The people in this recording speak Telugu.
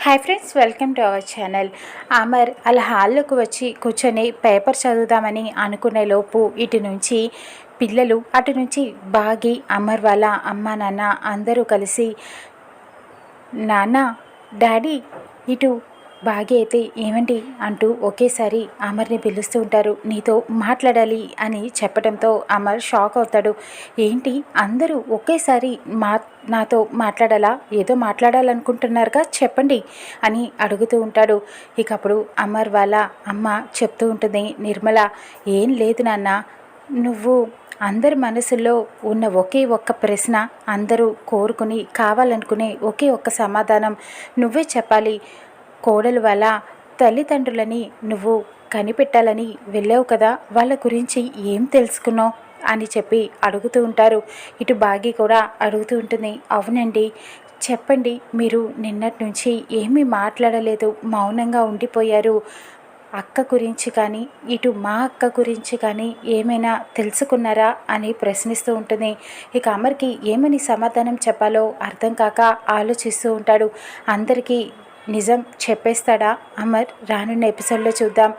Hi friends welcome to our channel Amar అలా హాల్లోకి వచ్చి కూర్చొని పేపర్ చదువుదామని అనుకునే లోపు ఇటు నుంచి పిల్లలు అటు నుంచి బాగి అమర్ వాళ్ళ అమ్మ నాన్న అందరూ కలిసి నాన్న డాడీ ఇటు బాగి అయితే ఏమండి? అంటూ ఒకేసారి అమర్ని పిలుస్తూ ఉంటారు. నీతో మాట్లాడాలి అని చెప్పడంతో అమర్ షాక్ అవుతాడు. ఏంటి? అందరూ ఒకేసారి మా నాతో మాట్లాడాలా? ఏదో మాట్లాడాలనుకుంటున్నారుగా చెప్పండి అని అడుగుతూ ఉంటాడు. ఇక అప్పుడు అమర్ వాళ్ళ అమ్మ చెప్తూ ఉంటుంది నిర్మల ఏం లేదు నాన్న. నువ్వు అందరి మనసుల్లో ఉన్న ఒకే ఒక్క ప్రశ్న అందరూ కోరుకుని కావాలనుకునే ఒకే ఒక్క సమాధానం నువ్వే చెప్పాలి. కోడలు వల్ల తల్లిదండ్రులని నువ్వు కనిపెట్టాలని వెళ్ళావు కదా వాళ్ళ గురించి ఏం తెలుసుకున్నావు? అని చెప్పి అడుగుతూ ఉంటారు. ఇటు బాగి కూడా అడుగుతూ ఉంటుంది. అవునండి చెప్పండి మీరు నిన్నటి నుంచి ఏమీ మాట్లాడలేదు మౌనంగా ఉండిపోయారు. అక్క గురించి కానీ ఇటు మా అక్క గురించి కానీ ఏమైనా తెలుసుకున్నారా అని ప్రశ్నిస్తూ ఉంటుంది. ఇక అమర్కి ఏమని సమాధానం చెప్పాలో అర్థం కాక ఆలోచిస్తూ ఉంటాడు. అందరికీ నిజం చెప్పేస్తాడా? అమర్ రానున్న ఎపిసోడ్లో చూద్దాం.